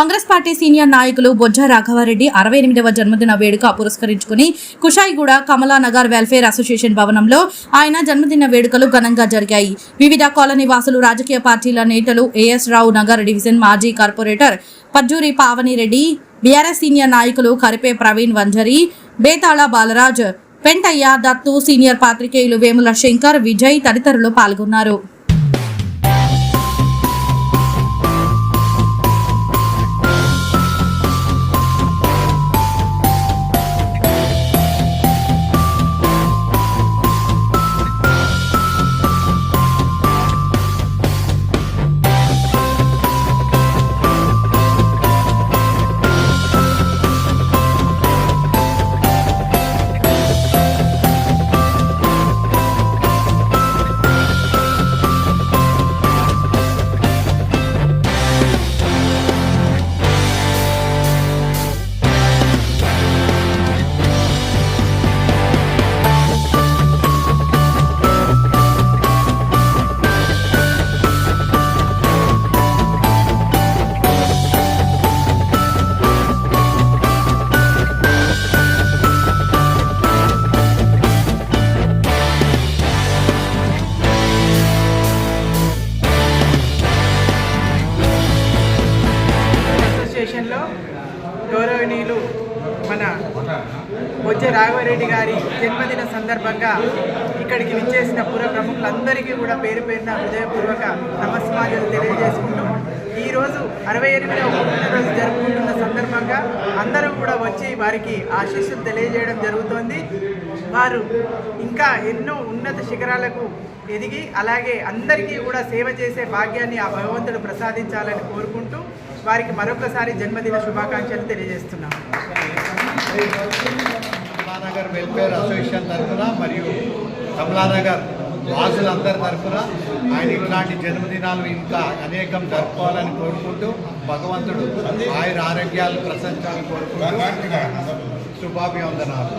Congress party senior నాయకులు బొజ్జ రాఘవారెడ్డి అరవై ఎనిమిదవ జన్మదిన వేడుక పురస్కరించుకుని కుషాయిగూడ కమలానగర్ వెల్ఫేర్ అసోసియేషన్ భవనంలో ఆయన జన్మదిన వేడుకలు ఘనంగా జరిగాయి. వివిధ కాలనీ వాసులు రాజకీయ పార్టీల నేతలు ఏఎస్ రావు నగర్ డివిజన్ మాజీ corporator Pajjuri Pavani Reddy BRS senior నాయకులు కరిపే ప్రవీణ్ వంజరి బేతాళ బాలరాజ్ పెంటయ్య దత్తు సీనియర్ పాత్రికేయులు వేముల శంకర్ విజయ్ తదితరులు పాల్గొన్నారు. స్టేషన్లో గౌరవనీయులు మన బొజ్జ రాఘవరెడ్డి గారి జన్మదిన సందర్భంగా ఇక్కడికి విచ్చేసిన పుర ప్రముఖులందరికీ కూడా పేరు పేరున హృదయపూర్వక నమస్మాజలు తెలియజేసుకుంటూ ఈరోజు అరవై ఎనిమిదవ పుట్టినరోజు జరుపుకుంటున్న సందర్భంగా అందరూ కూడా వచ్చి వారికి ఆశీస్సులు తెలియజేయడం జరుగుతోంది. వారు ఇంకా ఎన్నో ఉన్నత శిఖరాలకు ఎదిగి అలాగే అందరికీ కూడా సేవ చేసే భాగ్యాన్ని ఆ భగవంతుడు ప్రసాదించాలని కోరుకుంటూ వారికి మరొకసారి జన్మదిన శుభాకాంక్షలు తెలియజేస్తున్నాం. కమలానగర్ వెల్ఫేర్ అసోసియేషన్ తరఫున మరియు కమలానగర్ వాసులందరి తరఫున ఆయన ఇట్లాంటి జన్మదినాలు ఇంకా అనేకం జరుపుకోవాలని కోరుకుంటూ భగవంతుడు ఆయుర ఆరోగ్యాలు ప్రశంసాలు కోరుకుంటూ శుభాభివందనాలు.